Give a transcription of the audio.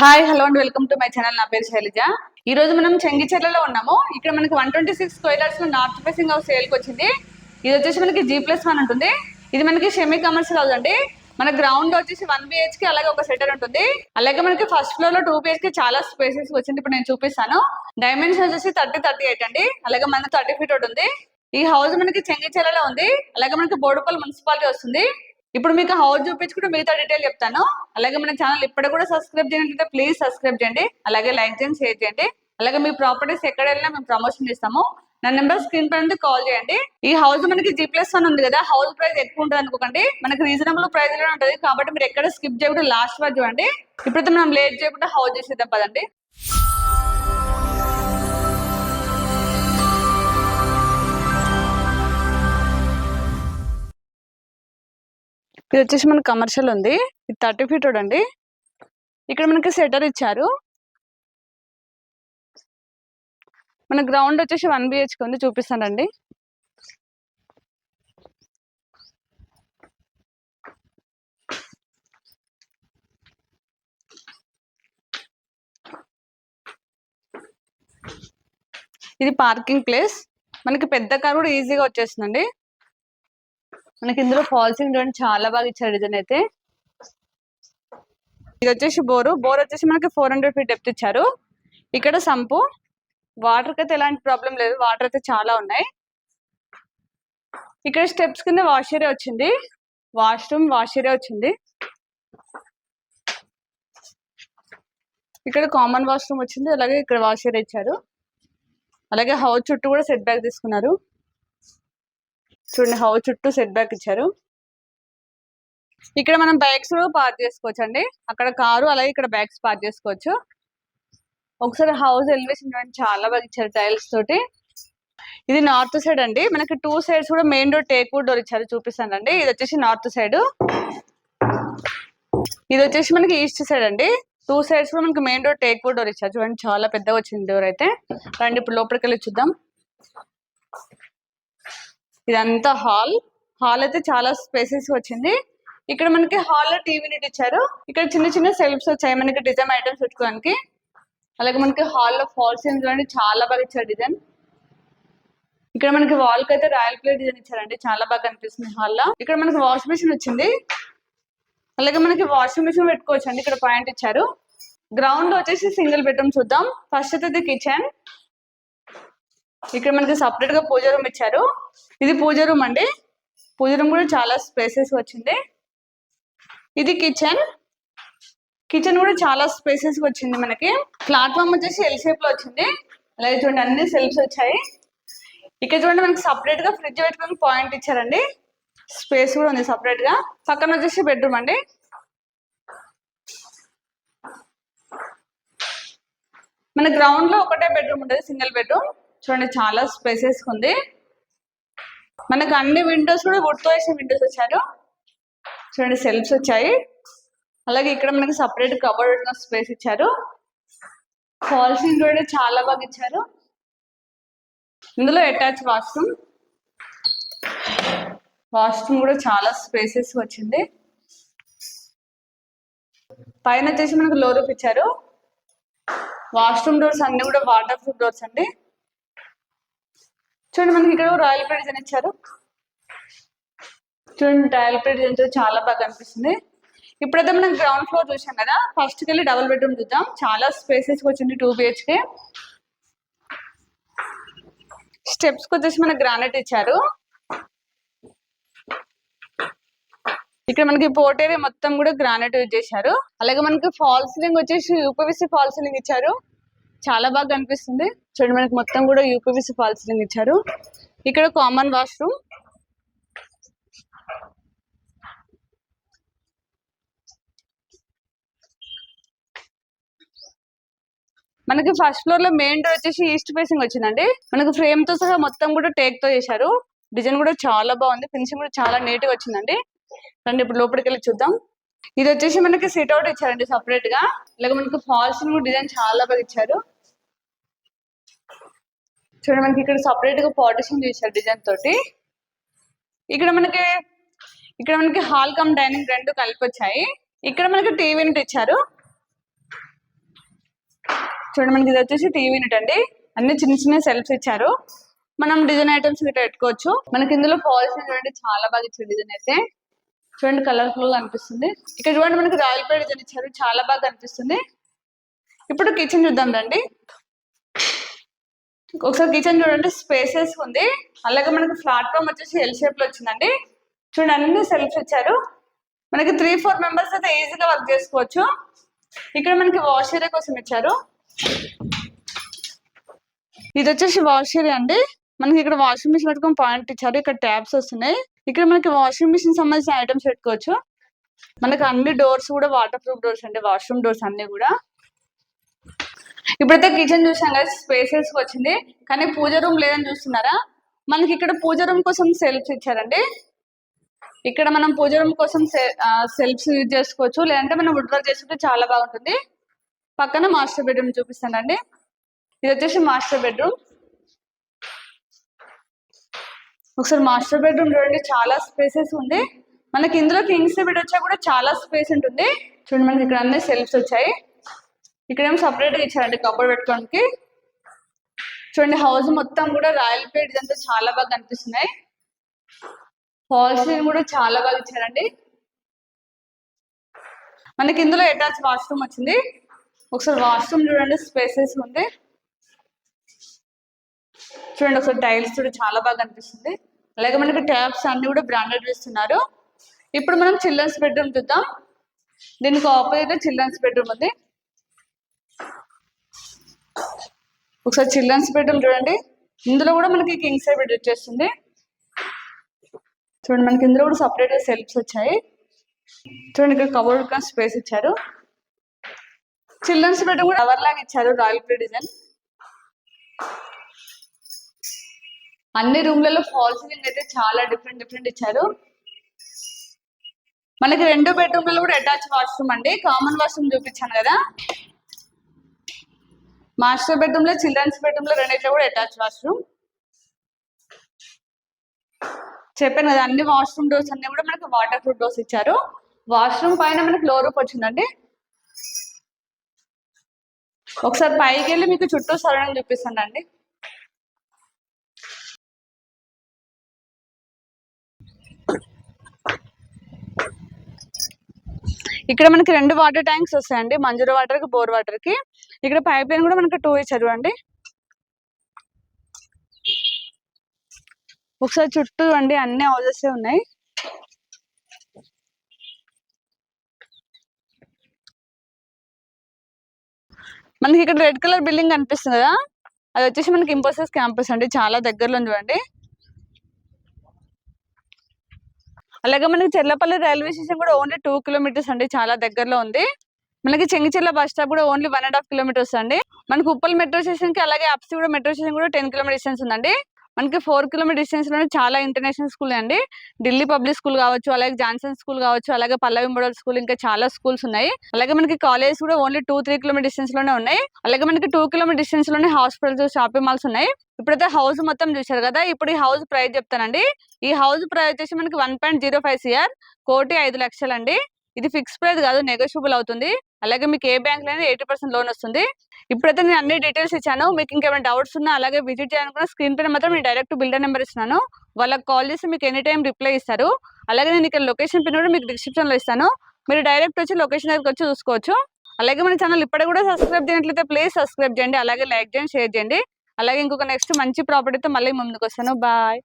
Hi hello and. Welcome to my channel. నా పేరు శైలజ. ఈ రోజు మనం చెంగిచెర్లలో ఉన్నాము. ఇక్కడ మనకి వన్ ట్వంటీ సిక్స్ స్క్వేర్స్లో నార్త్ ఫేసింగ్ హౌస్ సేల్కి వచ్చింది. ఇది వచ్చేసి మనకి జీ ప్లస్ వన్ ఉంటుంది. ఇది మనకి సెమీ కమర్షియల్ హౌస్ అండి మన గ్రౌండ్ వచ్చేసి వన్ బిహెచ్కి అలాగే ఒక సెటర్ ఉంటుంది. అలాగే మనకి ఫస్ట్ ఫ్లోర్లో టూ బిహెచ్కి చాలా స్పేసెస్ వచ్చింది. ఇప్పుడు నేను చూపిస్తాను. డైమెన్షన్ వచ్చేసి థర్టీ థర్టీ ఎయిట్ అండి. అలాగే మన థర్టీ ఫీట్ ఒకటి ఉంది. ఈ హౌస్ మనకి చెంగిచెర్లలో ఉంది. అలాగే మనకి బోడుపల్లి మున్సిపాలిటీ వస్తుంది. ఇప్పుడు మీకు హౌస్ చూపించుకుంటే మిగతా డీటెయిల్ చెప్తాను. అలాగే మన ఛానల్ ఇప్పటి కూడా సబ్స్క్రైబ్ చేయాలంటే ప్లీజ్ సబ్స్క్రైబ్ చేయండి. అలాగే లైక్ చేయండి షేర్ చేయండి. అలాగే మీ ప్రాపర్టీస్ ఎక్కడ వెళ్ళినా మేము ప్రమోషన్ చేస్తాము. నా నెంబర్ స్క్రీన్ పైన కాల్ చేయండి. ఈ హౌస్ మనకి జీ ప్లస్ వన్ ఉంది కదా హౌస్ ప్రైస్ ఎక్కువ ఉంటుంది అనుకోకండి. మనకి రీజనబుల్ ప్రైస్లో ఉంటుంది. కాబట్టి మీరు ఎక్కడ స్కిప్ చేయకుండా లాస్ట్ వరకు చూడండి. ఇప్పుడైతే మనం లేట్ చేయకుండా హౌస్ చేసేద్దాం పదండి. ఇది వచ్చేసి మనకి కమర్షియల్ ఉంది. ఇది థర్టీ ఫీట్ రోడ్ అండి. ఇక్కడ మనకి సెటర్ ఇచ్చారు. మన గ్రౌండ్ వచ్చేసి వన్ బిహెచ్కి ఉంది. చూపిస్తానండి. ఇది పార్కింగ్ ప్లేస్ మనకి పెద్ద కార్ కూడా ఈజీగా వచ్చేస్తుందండి. మనకి ఇందులో ఫాల్సింగ్ చూడండి చాలా బాగా ఇచ్చారు డిజైన్ అయితే. ఇది వచ్చేసి బోరు. బోర్ వచ్చేసి మనకి ఫోర్ హండ్రెడ్ ఫీట్ డెప్త్ ఇచ్చారు. ఇక్కడ సంపు. వాటర్కి అయితే ఎలాంటి ప్రాబ్లం లేదు. వాటర్ అయితే చాలా ఉన్నాయి. ఇక్కడ స్టెప్స్ కింద వాష్ ఏరియా వచ్చింది. వాష్రూమ్ వాష్ ఏరియా వచ్చింది. ఇక్కడ కామన్ వాష్రూమ్ వచ్చింది. అలాగే ఇక్కడ వాష్ ఏరియా ఇచ్చారు. అలాగే హౌస్ చుట్టూ కూడా సెట్ బ్యాక్ తీసుకున్నారు. చూడండి హౌస్ చుట్టూ సెట్ బ్యాక్ ఇచ్చారు. ఇక్కడ మనం బైక్స్ పార్క్ చేసుకోవచ్చు అండి అక్కడ కారు అలాగే ఇక్కడ బైక్స్ పార్క్ చేసుకోవచ్చు. ఒకసారి హౌస్ ఎలివేషన్ చూడండి చాలా బాగా ఇచ్చారు టైల్స్ తోటి. ఇది నార్త్ సైడ్ అండి. మనకి టూ సైడ్స్ కూడా main door teak wood door ఇచ్చారు చూపిస్తానండి ఇది వచ్చేసి నార్త్ సైడ్ ఇది వచ్చేసి మనకి ఈస్ట్ సైడ్ అండి. టూ సైడ్స్ కూడా మనకి main door teak wood door ఇచ్చారు. చూడండి చాలా పెద్దగా వచ్చింది డోర్ అయితే. రండి ఇప్పుడు లోపలికి వెళ్ళి చూద్దాం. ఇదంతా హాల్. హాల్ అయితే చాలా స్పేసెస్ వచ్చింది. ఇక్కడ మనకి హాల్లో టీవీ యూనిట్ ఇచ్చారు. ఇక్కడ చిన్న చిన్న సెల్ఫ్స్ వచ్చాయి. మనకి డిజైన్ ఐటమ్స్ పెట్టుకోవడానికి. అలాగే మనకి హాల్లో ఫాల్స్ చూడండి చాలా బాగా ఇచ్చారు డిజైన్. ఇక్కడ మనకి వాల్కి అయితే రాయల్ ప్లే డిజైన్ ఇచ్చారండి. చాలా బాగా కనిపిస్తుంది హాల్లో ఇక్కడ మనకి వాషింగ్ మిషన్ వచ్చింది. అలాగే మనకి వాషింగ్ మిషన్ పెట్టుకోవచ్చు అండి ఇక్కడ పాయింట్ ఇచ్చారు. గ్రౌండ్ వచ్చేసి సింగిల్ బెడ్రూమ్ చూద్దాం. ఫస్ట్ అయితే కిచెన్. ఇక్కడ మనకి సపరేట్గా పూజ రూమ్ ఇచ్చారు. ఇది పూజ రూమ్ అండి. పూజ రూమ్ కూడా చాలా స్పేసెస్ వచ్చింది. ఇది కిచెన్ కిచెన్ కూడా చాలా స్పేసెస్ వచ్చింది మనకి. ప్లాట్ఫామ్ వచ్చేసి ఎల్ షేప్లో వచ్చింది. అలాగే చూడండి అన్ని సెల్ఫ్స్ వచ్చాయి. ఇక్కడ చూడండి మనకి సపరేట్గా ఫ్రిడ్జ్ పెట్టుకుని పాయింట్ ఇచ్చారండి. స్పేస్ కూడా ఉంది సపరేట్గా. పక్కన వచ్చేసి బెడ్రూమ్ అండి. మన గ్రౌండ్లో ఒకటే బెడ్రూమ్ ఉంటుంది సింగిల్ బెడ్రూమ్ చూడండి చాలా స్పేసెస్ ఉంది. మనకు అన్ని విండోస్ కూడా వుడ్ వేసిన విండోస్ వచ్చారు. చూడండి సెల్ఫ్స్ వచ్చాయి. అలాగే ఇక్కడ మనకి సపరేట్ కబర్డ్ స్పేస్ ఇచ్చారు. ఫాల్సింగ్ కూడా చాలా బాగా ఇచ్చారు. ఇందులో అటాచ్ వాష్రూమ్ వాష్రూమ్ కూడా చాలా స్పేసెస్ వచ్చింది. పైన వచ్చేసి మనకు లోరూప్ ఇచ్చారు. వాష్రూమ్ డోర్స్ అన్ని కూడా వాటర్ ప్రూఫ్ డోర్స్ అండి. చూడండి మనకి ఇక్కడ రాయల్ ప్లేట్ డిజైన్ ఇచ్చారు. చూడండి రాయల్ ప్లేట్ డిజైన్ చాలా బాగా అనిపిస్తుంది. ఇప్పుడైతే మనం గ్రౌండ్ ఫ్లోర్ చూసాం కదా ఫస్ట్ వెళ్ళి డబుల్ బెడ్రూమ్ చూద్దాం. చాలా స్పేసెస్ వచ్చింది టూ బిహెచ్కే స్టెప్స్కి వచ్చేసి మనకి గ్రానైట్ ఇచ్చారు. ఇక్కడ మనకి పోర్ట్ ఏరియా మొత్తం కూడా గ్రానైట్ యూజ్ చేశారు. అలాగే మనకి ఫాల్ సీలింగ్ వచ్చేసి యూపీవీసీ ఫాల్ సీలింగ్ ఇచ్చారు. చాలా బాగా కనిపిస్తుంది చూడండి మనకి మొత్తం కూడా యూపీవీసీ ఫాల్ సీలింగ్ ఇచ్చారు. ఇక్కడ కామన్ వాష్రూమ్. మనకి ఫస్ట్ ఫ్లోర్లో మెయిన్ డోర్ వచ్చేసి ఈస్ట్ ఫేసింగ్ వచ్చిందండి. మనకి ఫ్రేమ్తో సహా మొత్తం కూడా టేక్తో చేశారు. డిజైన్ కూడా చాలా బాగుంది. ఫినిషింగ్ కూడా చాలా నీట్గా వచ్చిందండి. రండి ఇప్పుడు లోపలికి వెళ్ళి చూద్దాం. ఇది వచ్చేసి మనకి సిట్ అవుట్ ఇచ్చారండి సపరేట్గా. ఇలాగ మనకి ఫాల్స్ డిజైన్ చాలా బాగా ఇచ్చారు. చూడండి మనకి ఇక్కడ సపరేట్గా పార్టిషన్ చేశారు డిజైన్ తోటి. ఇక్కడ మనకి ఇక్కడ మనకి హాల్ కమ్ డైనింగ్ రెండు కలిపి వచ్చాయి ఇక్కడ మనకి టీవీ యూనిట్ ఇచ్చారు. చూడండి మనకి ఇది వచ్చేసి టీవీ యూనిట్ అండి. అన్ని చిన్న చిన్న సెల్ఫ్స్ ఇచ్చారు. మనం డిజైన్ ఐటమ్స్ ఇట్లా పెట్టుకోవచ్చు. మనకి ఇందులో పాలసీ చూడండి చాలా బాగా ఇచ్చారు డిజైన్ అయితే. చూడండి కలర్ఫుల్గా అనిపిస్తుంది. ఇక్కడ చూడండి మనకి రాయల్ పేడ్ డిజైన్ ఇచ్చారు. చాలా బాగా అనిపిస్తుంది ఇప్పుడు కిచెన్ చూద్దాం రండి. ఒకసారి కిచెన్ చూడండి స్పేసెస్ ఉంది. అలాగే మనకి ప్లాట్ఫామ్ వచ్చేసి ఎల్ షేప్లో వచ్చిందండి. చూడండి అన్ని సెల్ఫ్ ఇచ్చారు. మనకి త్రీ ఫోర్ మెంబర్స్ అయితే ఈజీగా వర్క్ చేసుకోవచ్చు. ఇక్కడ మనకి వాష్ ఏరియా కోసం ఇచ్చారు. ఇది వచ్చేసి వాష్ ఏరియా అండి. మనకి ఇక్కడ వాషింగ్ మిషన్ పెట్టుకొని పాయింట్ ఇచ్చారు. ఇక్కడ ట్యాబ్స్ వస్తున్నాయి. ఇక్కడ మనకి వాషింగ్ మిషన్ సంబంధించిన ఐటమ్స్ పెట్టుకోవచ్చు. మనకి అన్ని డోర్స్ కూడా వాటర్ ప్రూఫ్ డోర్స్ అండి. వాష్రూమ్ డోర్స్ అన్ని కూడా. ఇప్పుడైతే కిచెన్ చూసాం కదా స్పేసెస్ వచ్చింది. కానీ పూజ రూమ్ లేదని చూస్తున్నారా? మనకి ఇక్కడ పూజ రూమ్ కోసం సెల్ఫ్స్ ఇచ్చారండి. ఇక్కడ మనం పూజ రూమ్ కోసం సెల్ఫ్స్ యూజ్ చేసుకోవచ్చు. లేదంటే మనం వుడ్ వర్క్ చేసుకుంటే చాలా బాగుంటుంది. పక్కన మాస్టర్ బెడ్రూమ్ చూపిస్తానండి. ఇది వచ్చేసి మాస్టర్ బెడ్రూమ్. ఒకసారి మాస్టర్ బెడ్రూమ్ చూడండి చాలా స్పేసెస్ ఉంది. మనకి ఇందులో కింగ్స్ బెడ్ వచ్చా కూడా చాలా స్పేస్ ఉంటుంది. చూడండి మనకి ఇక్కడ అన్ని సెల్ఫ్స్ వచ్చాయి. ఇక్కడ ఏమో సపరేట్గా ఇచ్చారండి కబోర్డ్ పెట్టుకోవడానికి. చూడండి హౌస్ మొత్తం కూడా రాయల్ పేట్ ఇదంతా చాలా బాగా కనిపిస్తున్నాయి. హాల్ సీన్ కూడా చాలా బాగా ఇచ్చారండి. మనకి ఇందులో అటాచ్ వాష్రూమ్ వచ్చింది. ఒకసారి వాష్రూమ్ చూడండి స్పేసెస్ ఉంది. చూడండి ఒకసారి టైల్స్ కూడా చాలా బాగా కనిపిస్తుంది. అలాగే మనకి ట్యాప్స్ అన్ని కూడా బ్రాండెడ్ వేస్తున్నారు. ఇప్పుడు మనం చిల్డ్రన్స్ బెడ్రూమ్ చూద్దాం. దీనికి ఆపోజిట్ చిల్డ్రన్స్ బెడ్రూమ్ ఉంది. ఒకసారి చిల్డ్రన్స్ బెడ్రూమ్ చూడండి. ఇందులో కూడా మనకి కింగ్ సైడ్ బెడ్ వచ్చేస్తుంది. చూడండి మనకి ఇందులో కూడా సపరేట్గా సెల్ఫ్స్ వచ్చాయి. చూడండి ఇక్కడ కబోర్డ్ స్పేస్ ఇచ్చారు. చిల్డ్రన్స్ బెడ్రూమ్ కూడా కవర్ లాగా ఇచ్చారు రాయల్ ప్లే డిజైన్ అన్ని రూమ్లలో ఫాల్ సీలింగ్ అయితే చాలా డిఫరెంట్ డిఫరెంట్ ఇచ్చారు. మనకి రెండు బెడ్రూమ్లలో కూడా అటాచ్ వాష్రూమ్ అండి. కామన్ వాష్రూమ్ చూపించాను కదా. మాస్టర్ బెడ్రూమ్లో చిల్డ్రన్స్ బెడ్రూమ్లో రెండిట్లో కూడా అటాచ్ వాష్రూమ్. చెప్పాను కదా అన్ని వాష్రూమ్ డోర్స్ అన్ని కూడా మనకి వాటర్ ప్రూఫ్ డోర్స్ ఇచ్చారు. వాష్రూమ్ పైన మనకు ఫ్లోర్ రూప్ వచ్చిందండి. ఒకసారి పైకి వెళ్ళి మీకు చుట్టూ సరౌండింగ్ చూపిస్తానండి ఇక్కడ మనకి రెండు వాటర్ ట్యాంక్స్ వస్తాయండి మంజూరు వాటర్కి బోర్ వాటర్కి ఇక్కడ పైప్ లైన్ కూడా మనకి టూ ఇచ్చారు అండి ఒకసారి చుట్టూ అండి అన్ని హౌజెస్ ఉన్నాయి. మనకి ఇక్కడ రెడ్ కలర్ బిల్డింగ్ కనిపిస్తుంది కదా? అది వచ్చేసి మనకి ఇంపోసిస్ క్యాంపస్ అండి. చాలా దగ్గరలో ఉంది చూడండి. అలాగే మనకి చెర్లపల్లి రైల్వే స్టేషన్ కూడా ఓన్లీ టూ కిలోమీటర్స్ అండి. చాలా దగ్గరలో ఉంది. మనకి చెంగిచెర్ల బస్ స్టాప్ కూడా only one and half kilometres అండి. మనకి ఉప్పల్ మెట్రో స్టేషన్కి అలాగే అప్సి కూడా మెట్రో స్టేషన్ కూడా టెన్ కిలోమీటర్ డిస్టెన్స్ ఉందండి. మనకి ఫోర్ కిలోమీటర్ డిస్టెన్స్లోనే చాలా ఇంటర్నేషనల్ స్కూల్ అండి. ఢిల్లీ పబ్లిక్ స్కూల్ కావచ్చు అలాగే జాన్సన్ స్కూల్ కావచ్చు అలాగే పల్లవి మోడల్ స్కూల్ ఇంకా చాలా స్కూల్స్ ఉన్నాయి. అలాగే మనకి కాలేజ్ కూడా ఓన్లీ టూ త్రీ కిలోమీటర్ డిస్టెన్స్లోనే ఉన్నాయి. అలాగే మనకి టూ కిలోమీటర్ డిస్టెన్స్లోనే హాస్పిటల్స్ షాపింగ్ మాల్స్ ఉన్నాయి. ఇప్పుడైతే హౌస్ మొత్తం చూశారు కదా ఇప్పుడు ఈ హౌస్ ప్రైస్ చెప్తానండి. ఈ హౌస్ ప్రైస్ వచ్చేసి మనకి one point zero five CR కోటి ఐదు లక్షలు అండి ఇది ఫిక్స్ ప్రైస్ కాదు నెగోషియబుల్ అవుతుంది. అలాగే మీకు ఏ బ్యాంక్లో ఎయిటీ పర్సెంట్ లోన్ వస్తుంది. ఇప్పుడైతే నేను అన్ని డీటెయిల్స్ ఇచ్చాను. మీకు ఇంకేమైనా డౌట్స్ ఉన్నా అలాగే విజిట్ చేయాలనుకున్న స్క్రీన్ పైన మాత్రం నేను డైరెక్ట్ బిల్డర్ నెంబర్ ఇస్తున్నాను. వాళ్ళకి కాల్ చేసి మీకు ఎనీ టైం రిప్లై ఇస్తారు. అలాగే నేను ఇక్కడ లొకేషన్ పిన్ కూడా మీకు డిస్క్రిప్షన్లో ఇస్తాను. మీరు డైరెక్ట్ వచ్చి లొకేషన్ దగ్గరికి వచ్చి చూసుకోవచ్చు. అలాగే మన ఛానల్ ఇప్పటికి కూడా సబ్స్క్రైబ్ చేయనట్లయితే ప్లీజ్ సబ్స్క్రైబ్ చేయండి. అలాగే లైక్ చేయండి షేర్ చేయండి. అలాగే ఇంకొక నెక్స్ట్ మంచి ప్రాపర్టీతో మళ్ళీ ముందుకు వస్తాను. బాయ్